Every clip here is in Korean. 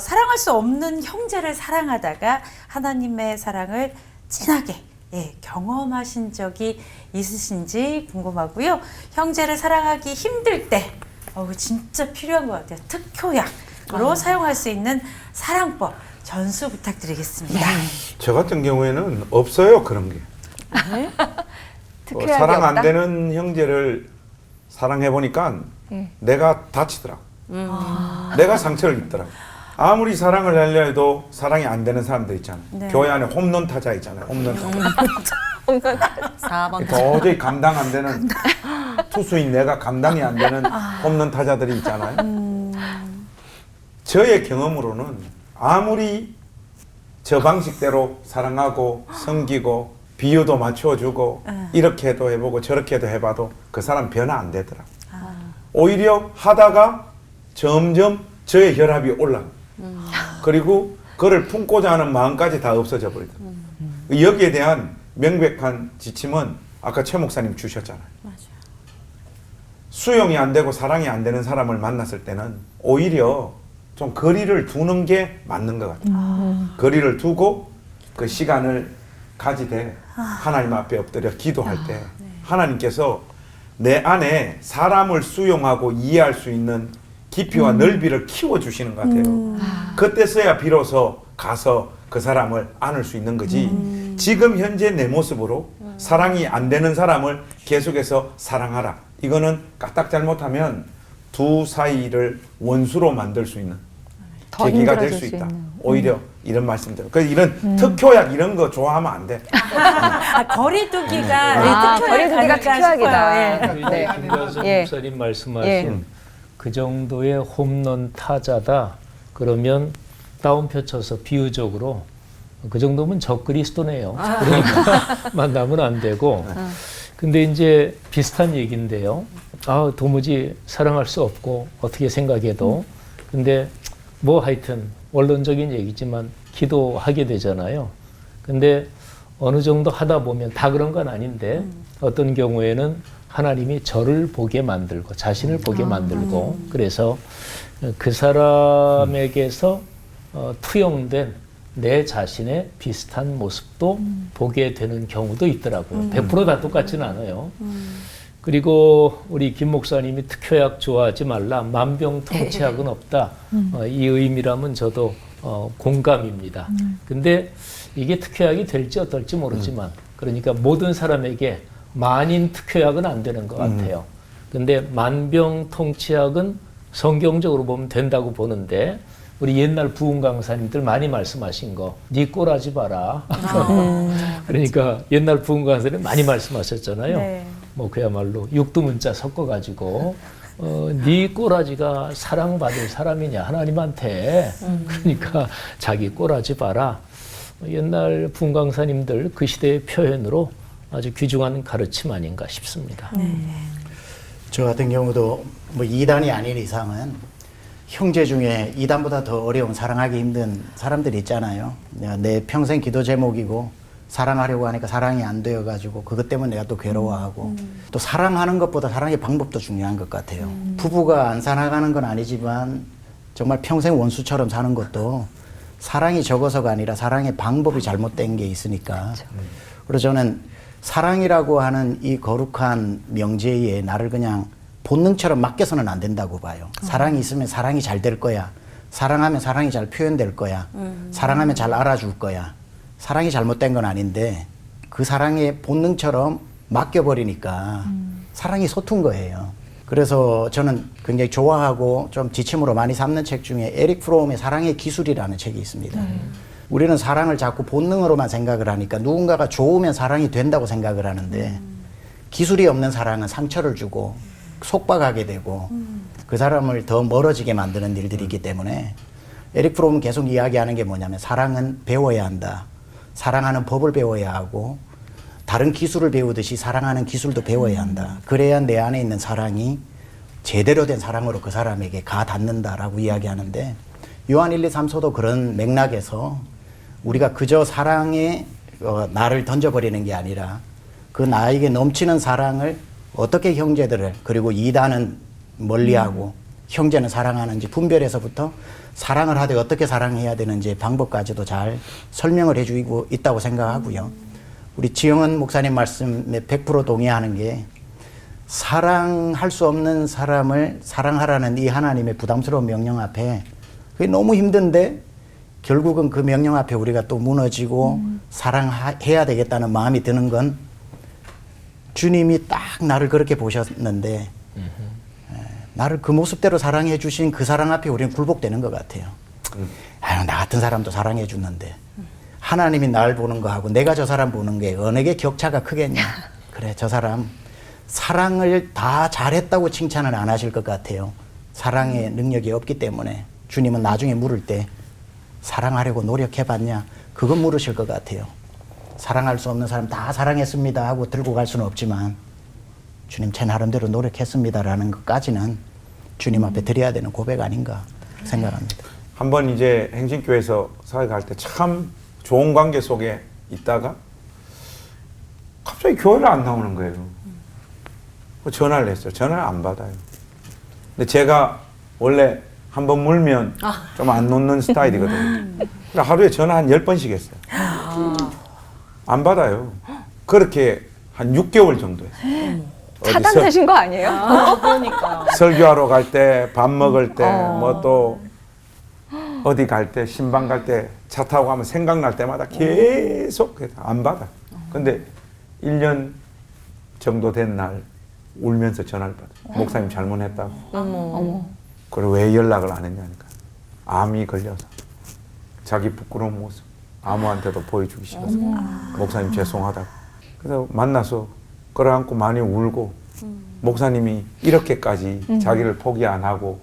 사랑할 수 없는 형제를 사랑하다가 하나님의 사랑을 진하게 예, 경험하신 적이 있으신지 궁금하고요. 형제를 사랑하기 힘들 때 어우, 진짜 필요한 것 같아요. 특효약으로 사용할 수 있는 사랑법 전수 부탁드리겠습니다. 저 같은 경우에는 없어요 그런 게. 네. 어, 사랑 안 되는 형제를 사랑해 보니까 예. 내가 다치더라. 내가 상처를 입더라. 아무리 사랑을 하려 해도 사랑이 안 되는 사람들 있잖아요. 네. 교회 안에 홈런 타자 있잖아요. 홈런 타자. 4번 도저히 감당 안 되는 투수인 내가 감당이 안 되는 아. 홈런 타자들이 있잖아요. 음. 저의 경험으로는 아무리 저 방식대로 사랑하고 섬기고 비유도 맞춰주고 네. 이렇게 해도 해보고 저렇게 해도 해봐도 그 사람 변화 안 되더라. 아. 오히려 하다가 점점 저의 혈압이 올라. 음. 그리고 그를 품고자 하는 마음까지 다 없어져 버리더라. 음. 여기에 대한 명백한 지침은 아까 최 목사님 주셨잖아요. 수용이 안 되고 사랑이 안 되는 사람을 만났을 때는 오히려 좀 거리를 두는 게 맞는 것 같아요. 거리를 두고 그 시간을 가지되 하나님 앞에 엎드려 기도할 때 하나님께서 내 안에 사람을 수용하고 이해할 수 있는 깊이와 넓이를 키워 주시는 것 같아요. 그때서야 비로소 가서 그 사람을 안을 수 있는 거지. 지금 현재 내 모습으로 사랑이 안 되는 사람을 계속해서 사랑하라. 이거는 까딱 잘못하면 두 사이를 원수로 만들 수 있는 더 계기가 될수수 있다. 있는. 오히려 이런 말씀들. 그래서 이런 특효약 이런 거 좋아하면 안 돼. 아, 거리두기가 아, 예, 특효약 거리두기가 특효약이다. 예. 네. 김관섭 예. 목사님 말씀하신 예. 그 정도의 홈런 타자다. 그러면 따옴표 쳐서 비유적으로 그 정도면 적그리스도네요. 그러니까 만나면 안 되고. 근데 이제 비슷한 얘기인데요. 아, 도무지 사랑할 수 없고 어떻게 생각해도. 근데 뭐 하여튼 원론적인 얘기지만 기도하게 되잖아요. 근데 어느 정도 하다 보면 다 그런 건 아닌데 어떤 경우에는 하나님이 저를 보게 만들고 자신을 보게 만들고 그래서 그 사람에게서 어, 투영된 내 자신의 비슷한 모습도 보게 되는 경우도 있더라고요. 100%다 똑같지는 않아요. 그리고 우리 김 목사님이 특효약 좋아하지 말라, 만병통치약은 없다. 어, 이 의미라면 저도 어, 공감입니다. 근데 이게 특효약이 될지 어떨지 모르지만, 그러니까 모든 사람에게 만인 특효약은 안 되는 것 같아요. 근데 만병통치약은 성경적으로 보면 된다고 보는데, 우리 옛날 부흥 강사님들 많이 말씀하신 거, 네 꼴하지 마라. 그러니까 옛날 부흥 강사님 많이 말씀하셨잖아요. 네. 뭐 그야말로 육두문자 섞어가지고 어, 네 꼬라지가 사랑받을 사람이냐 하나님한테 그러니까 자기 꼬라지 봐라 옛날 분강사님들 그 시대의 표현으로 아주 귀중한 가르침 아닌가 싶습니다. 저 같은 경우도 뭐 이단이 아닌 이상은 형제 중에 이단보다 더 어려운 사랑하기 힘든 사람들이 있잖아요. 내 평생 기도 제목이고 사랑하려고 하니까 사랑이 안 되어 가지고 그것 때문에 내가 또 괴로워하고 또 사랑하는 것보다 사랑의 방법도 중요한 것 같아요. 부부가 안 살아가는 건 아니지만 정말 평생 원수처럼 사는 것도 사랑이 적어서가 아니라 사랑의 방법이 잘못된 게 있으니까. 그래서 저는 사랑이라고 하는 이 거룩한 명제에 나를 그냥 본능처럼 맡겨서는 안 된다고 봐요. 사랑이 있으면 사랑이 잘 될 거야. 사랑하면 사랑이 잘 표현될 거야. 사랑하면 잘 알아줄 거야. 사랑이 잘못된 건 아닌데 그 사랑의 본능처럼 맡겨버리니까 사랑이 소툰 거예요. 그래서 저는 굉장히 좋아하고 좀 지침으로 많이 삼는 책 중에 에릭 프롬의 사랑의 기술이라는 책이 있습니다. 우리는 사랑을 자꾸 본능으로만 생각을 하니까 누군가가 좋으면 사랑이 된다고 생각을 하는데 기술이 없는 사랑은 상처를 주고 속박하게 되고 그 사람을 더 멀어지게 만드는 일들이기 때문에 에릭 프롬은 계속 이야기하는 게 뭐냐면 사랑은 배워야 한다. 사랑하는 법을 배워야 하고 다른 기술을 배우듯이 사랑하는 기술도 배워야 한다. 그래야 내 안에 있는 사랑이 제대로 된 사랑으로 그 사람에게 가 닿는다라고 이야기하는데 요한 1, 2, 3서도 그런 맥락에서 우리가 그저 사랑에 어, 나를 던져버리는 게 아니라 그 나에게 넘치는 사랑을 어떻게 형제들을 그리고 이단은 멀리하고 형제는 사랑하는지 분별해서부터 사랑을 하되 어떻게 사랑해야 되는지 방법까지도 잘 설명을 해주고 있다고 생각하고요. 우리 지영은 목사님 말씀에 100% 동의하는 게 사랑할 수 없는 사람을 사랑하라는 이 하나님의 부담스러운 명령 앞에 그게 너무 힘든데 결국은 그 명령 앞에 우리가 또 무너지고 사랑해야 되겠다는 마음이 드는 건 주님이 딱 나를 그렇게 보셨는데 에, 나를 그 모습대로 사랑해 주신 그 사랑 앞에 우리는 굴복되는 것 같아요. 아유 나 같은 사람도 사랑해 주는데 하나님이 날 보는 거하고 내가 저 사람 보는 게 어느 게 격차가 크겠냐? 그래 저 사람 사랑을 다 잘했다고 칭찬을 안 하실 것 같아요. 사랑의 능력이 없기 때문에 주님은 나중에 물을 때 사랑하려고 노력해봤냐? 그건 물으실 것 같아요. 사랑할 수 없는 사람 다 사랑했습니다 하고 들고 갈 수는 없지만 주님 제 나름대로 노력했습니다라는 것까지는 주님 앞에 드려야 되는 고백 아닌가 생각합니다. 한번 이제 행신교회에서 사역할 때참 좋은 관계 속에 있다가 갑자기 교회를 안 나오는 거예요. 그 전화를 했어요. 전화를 안 받아요. 근데 제가 원래 한 번 물면 좀 안 놓는 스타일이거든요. 그래서 하루에 전화 한 10번씩 했어요. 안 받아요. 그렇게 한 6개월 정도 했어요. 어디 설- 차단되신 거 아니에요? 그러니까요. 설교하러 갈 때, 밥 먹을 때, 뭐 또 어디 갈 때, 신방 갈 때 차 타고 가면 생각날 때마다 계속 그래서 안 받아. 근데 1년 정도 된 날 울면서 전화를 받아. 목사님 잘못했다고. 어머. 그리고 왜 연락을 안 했냐니까. 암이 걸려서. 자기 부끄러운 모습. 아무한테도 보여주기 싫어서. 목사님 죄송하다고. 그래서 만나서 끌어안고 많이 울고 목사님이 이렇게까지 자기를 포기 안 하고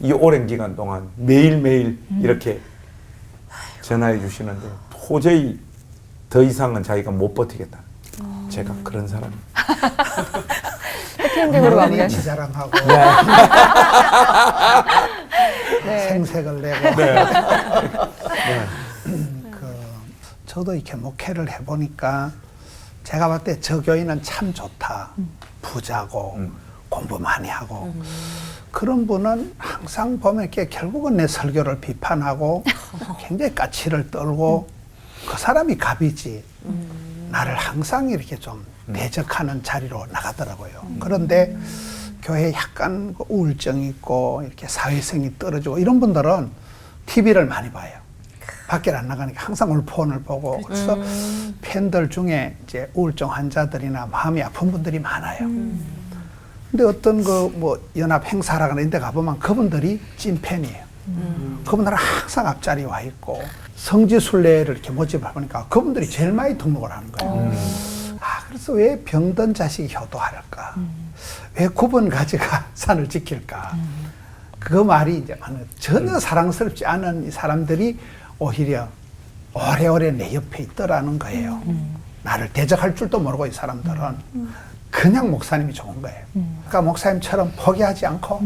이 오랜 기간 동안 매일매일 이렇게 전화해 주시는데 도저히 더 이상은 자기가 못 버티겠다. 제가 그런 사람. 해피엔딩으로 마무리. 지 자랑하고 네. 생색을 내고. 네. 그 저도 이렇게 목회를 해보니까 제가 봤을 때 저 교인은 참 좋다. 부자고 음. 공부 많이 하고. 그런 분은 항상 보면 이렇게 결국은 내 설교를 비판하고 굉장히 까치를 떨고 그 사람이 갑이지 나를 항상 이렇게 좀 대적하는 자리로 나가더라고요. 그런데 교회에 약간 그 우울증이 있고 이렇게 사회성이 떨어지고 이런 분들은 TV를 많이 봐요. 밖에 안 나가니까 항상 울폰을 보고 그래서 팬들 중에 이제 우울증 환자들이나 마음이 아픈 분들이 많아요. 근데 어떤 그 뭐 연합 행사라거나 이런 데 가보면 그분들이 찐팬이에요. 그분들은 항상 앞자리에 와 있고 성지 순례를 이렇게 모집을 보니까 그분들이 제일 많이 등록을 하는 거예요. 아, 그래서 왜 병든 자식이 효도할까? 왜 구분 가지가 산을 지킬까? 그 말이 이제 전혀 사랑스럽지 않은 이 사람들이 오히려 오래오래 내 옆에 있더라는 거예요. 나를 대적할 줄도 모르고 이 사람들은 그냥 목사님이 좋은 거예요. 그러니까 목사님처럼 포기하지 않고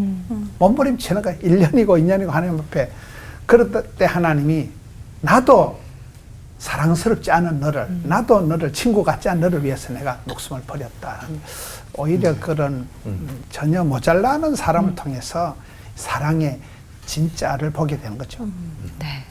몸부림치는 거예요. 1년이고 2년이고 하나님 앞에. 그럴 때 하나님이 나도 사랑스럽지 않은 너를, 나도 너를 친구 같지 않은 너를 위해서 내가 목숨을 버렸다. 오히려 그런 음, 전혀 모자라는 사람을 통해서 사랑의 진짜를 보게 되는 거죠. 네.